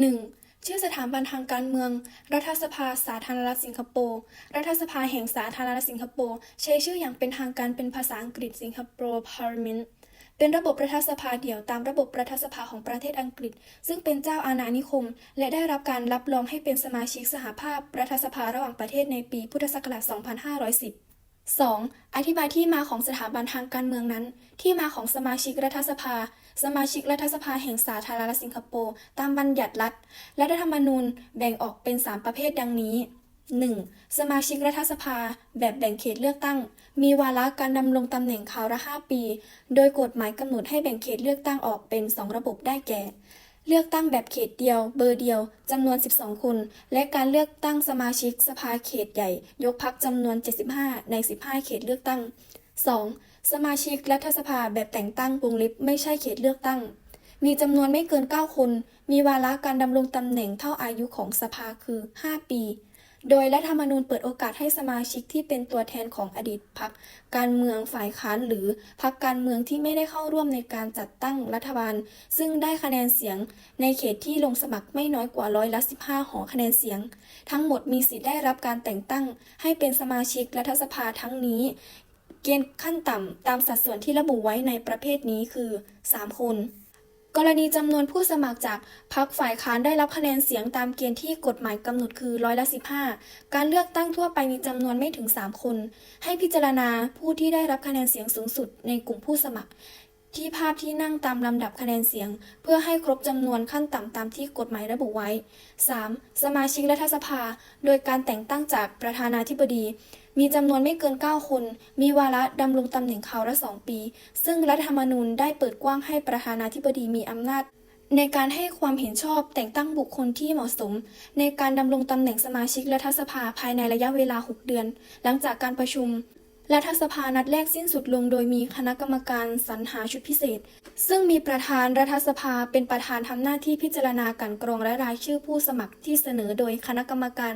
1. ชื่อสถาบันทางการเมือง รัฐสภาสาธารณรัฐสิงคโปร์ รัฐสภาแห่งสาธารณรัฐสิงคโปร์ ใช้ชื่ออย่างเป็นทางการเป็นภาษาอังกฤษสิงคโปร์ Parliament เป็นระบบรัฐสภาเดี่ยวตามระบบรัฐสภาของประเทศอังกฤษ ซึ่งเป็นเจ้าอาณานิคม และได้รับการรับรองให้เป็นสมาชิกสหภาพรัฐสภาระหว่างประเทศในปีพุทธศักราช 2510 2. อธิบายที่มาของสถาบันทางการเมืองนั้น ที่มาของสมาชิกรัฐสภา สมาชิกรัฐสภาแห่งสาธารณรัฐสิงคโปร์ตามบัญญัติรัฐ และรัฐธรรมนูญแบ่งออกเป็น 3 ประเภทดังนี้ 1. สมาชิกรัฐสภา แบบแบ่งเขตเลือกตั้ง มีวาระการดำรงตำแหน่งคราวละ 5 ปี โดยกฎหมายกำหนดให้แบ่งเขตเลือกตั้งออกเป็น 2 ระบบได้แก่ เลือกตั้งแบบเขตเดียว เบอร์เดียว จำนวน 12 คน และการเลือกตั้งสมาชิกสภาเขตใหญ่ ยกพักจำนวน 75 ใน 15 เขตเลือกตั้ง 2. สมาชิกรัฐสภาแบบแต่งตั้งวงเล็บไม่ใช่เขตเลือกตั้ง มีจำนวนไม่เกิน 9 คน มีวาระการดำรงตำแหน่งเท่าอายุของสภาคือ 5 ปี โดยรัฐธรรมนูญเปิดโอกาสให้สมาชิกที่เป็นตัวแทนของอดีตพรรคการเมืองฝ่ายค้านหรือพรรคการเมืองที่ไม่ได้เข้าร่วมในการจัดตั้งรัฐบาล ซึ่งได้คะแนนเสียงในเขตที่ลงสมัครไม่น้อยกว่าร้อยละ15 หอคะแนนเสียง ทั้งหมดมีสิทธิ์ได้รับการแต่งตั้ง ให้เป็นสมาชิกรัฐสภาทั้งนี้ เกณฑ์ขั้นต่ำตามสัดส่วนที่ระบุไว้ในประเภทนี้คือ 3 คน กรณีจำนวนผู้สมัครจากพรรคฝ่ายค้านได้รับคะแนนเสียงตามเกณฑ์ที่กฎหมายกำหนดคือร้อยละ15 การเลือกตั้งทั่วไปมีจำนวนไม่ถึง 3 คน ให้พิจารณาผู้ที่ได้รับคะแนนเสียงสูงสุดในกลุ่มผู้สมัคร ที่ภาพที่นั่งตามลำดับคะแนนเสียง เพื่อให้ครบจำนวนขั้นต่ำตามที่กฎหมายระบุไว้ 3. สมาชิกรัฐสภา โดยการแต่งตั้งจากประธานาธิบดี มีจำนวนไม่เกิน 9 คน มีวาระดำรงตำแหน่งคราวละ 2 ปี ซึ่งรัฐธรรมนูญได้เปิดกว้างให้ประธานาธิบดีมีอำนาจ ในการให้ความเห็นชอบแต่งตั้งบุคคลที่เหมาะสม ในการดำรงตำแหน่งสมาชิกรัฐสภาภายในระยะเวลา 6 เดือน หลังจากการประชุม รัฐสภานัดแรกสิ้นสุดลงโดยมีคณะกรรมการสรรหาชุดพิเศษ ซึ่งมีประธานรัฐสภาเป็นประธานทำหน้าที่พิจารณากลันกรองและรายชื่อผู้สมัครที่เสนอโดยคณะกรรมการ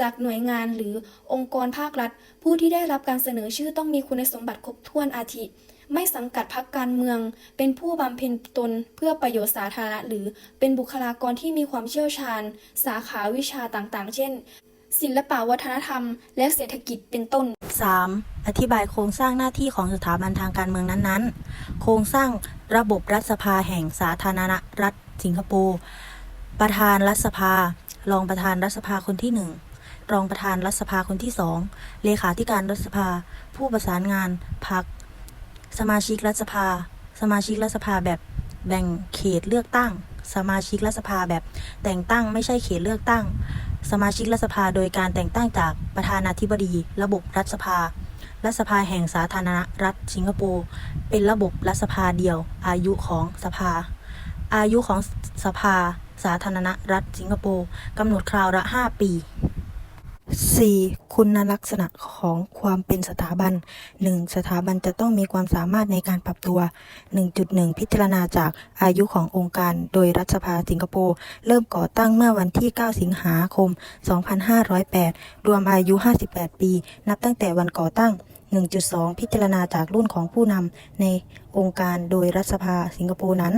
จากหน่วยงานหรือองค์กรภาครัฐ ผู้ที่ได้รับการเสนอชื่อต้องมีคุณสมบัติครบถ้วนอาทิ ไม่สังกัดพรรคการเมือง เป็นผู้บำเพ็ญตนเพื่อประโยชน์สาธารณะหรือเป็นบุคลากรที่มีความเชี่ยวชาญ สาขาวิชาต่างๆ เช่น ศิลปวัฒนธรรม และเศรษฐกิจเป็นต้น 3. อธิบายโครงสร้างหน้าที่ของสถาบันทางการเมืองนั้นๆ โครงสร้างระบบรัฐสภาแห่งสาธารณรัฐสิงคโปร์ ประธานรัฐสภา รองประธานรัฐสภาคนที่ 1 รองประธานรัฐสภาคนที่ 2 เลขาธิการรัฐสภา ผู้ประสานงานพรรคสมาชิกรัฐสภา สมาชิกรัฐสภาแบบแบ่งเขตเลือกตั้ง สมาชิกรัฐสภาแบบแต่งตั้งไม่ใช่เขตเลือกตั้ง สมาชิกรัฐสภาโดยการแต่งตั้งจากประธานาธิบดี ระบบรัฐสภา รัฐสภาแห่งสาธารณรัฐสิงคโปร์เป็นระบบรัฐสภาเดียว อายุของสภา อายุของสภา สาธารณรัฐสิงคโปร์กำหนดคราวละ 5 ปี 4. คุณลักษณะของความเป็นสถาบัน 1. สถาบันจะต้องมีความสามารถในการปรับตัว 1.1 พิจารณาจากอายุขององค์การโดยรัฐสภาสิงคโปร์เริ่มก่อตั้งเมื่อวันที่ 9 สิงหาคม 2508 รวมอายุ 58 ปี นับตั้งแต่วันก่อตั้ง 1.2 พิจารณาจากรุ่นของผู้นำในองค์การโดยรัฐสภาสิงคโปร์นั้น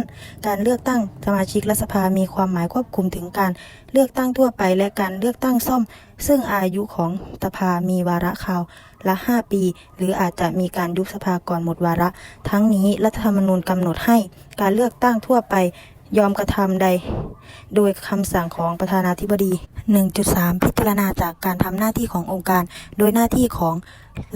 การเลือกตั้งสมาชิกรัฐสภามีความหมายควบคุมถึงการเลือกตั้งทั่วไปและการเลือกตั้งซ่อม ซึ่งอายุของสภามีวาระคราวละ 5 ปี หรืออาจจะมีการยุบสภาก่อนหมดวาระ ทั้งนี้รัฐธรรมนูญกำหนดให้การเลือกตั้งทั่วไป ยอมกระทำใด โดยคำสั่งของประธานาธิบดี 1.3 พิจารณาจากการทำหน้าที่ขององค์การ โดยหน้าที่ของ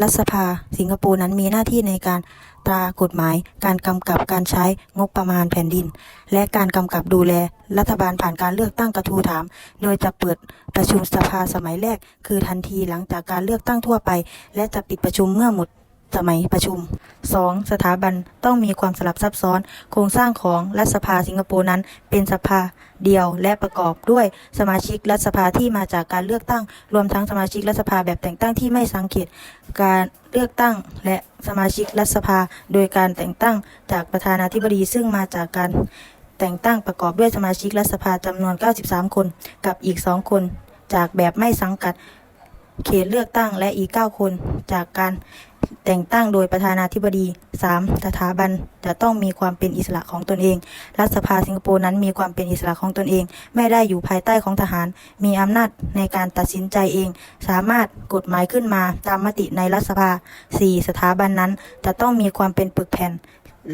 รัฐสภา สิงคโปร์นั้นมีหน้าที่ในการตรากฎหมาย การกำกับการใช้งบประมาณแผ่นดิน และการกำกับดูแล รัฐบาลผ่านการเลือกตั้งกระทูถาม โดยจะเปิดประชุมสภาสมัยแรก คือทันทีหลังจากการเลือกตั้งทั่วไป และจะปิดประชุมเมื่อหมด สมัยประชุม 2. สถาบันต้องมีความสลับซับซ้อน โครงสร้างของรัฐสภาสิงคโปร์นั้น เป็นสภาเดียวและประกอบด้วยสมาชิกรัฐสภาที่มาจากการเลือกตั้ง รวมทั้งสมาชิกรัฐสภาแบบแต่งตั้งที่ไม่สังเกตการเลือกตั้งและสมาชิกรัฐสภา โดยการแต่งตั้งจากประธานาธิบดีซึ่งมาจากการแต่งตั้งประกอบด้วยสมาชิกรัฐสภาจำนวน 93 คน กับอีก 2 คน จากแบบไม่สังกัด เขตเลือกตั้งและอีก 9 คนจากการแต่งตั้งโดยประธานาธิบดี 3. สถาบันจะต้องมีความเป็นอิสระของตนเอง รัฐสภาสิงคโปร์นั้นมีความเป็นอิสระของตนเอง ไม่ได้อยู่ภายใต้ของทหาร มีอำนาจในการตัดสินใจเอง สามารถกฎหมายขึ้นมาตามมติในรัฐสภา 4. สถาบันนั้นจะต้องมีความเป็นปึกแผ่น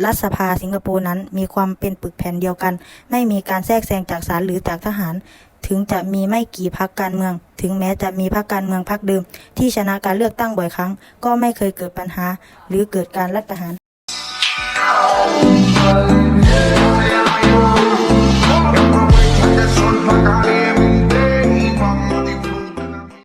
รัฐสภาสิงคโปร์นั้นมีความเป็นปึกแผ่นเดียวกัน ไม่มีการแทรกแซงจากศาลหรือจากทหาร ถึงจะมีไม่กี่พักการเมือง ถึงแม้จะมีพักการเมืองพักเดิม ที่ชนะการเลือกตั้งบ่อยครั้ง ก็ไม่เคยเกิดปัญหา หรือเกิดการรัฐประหาร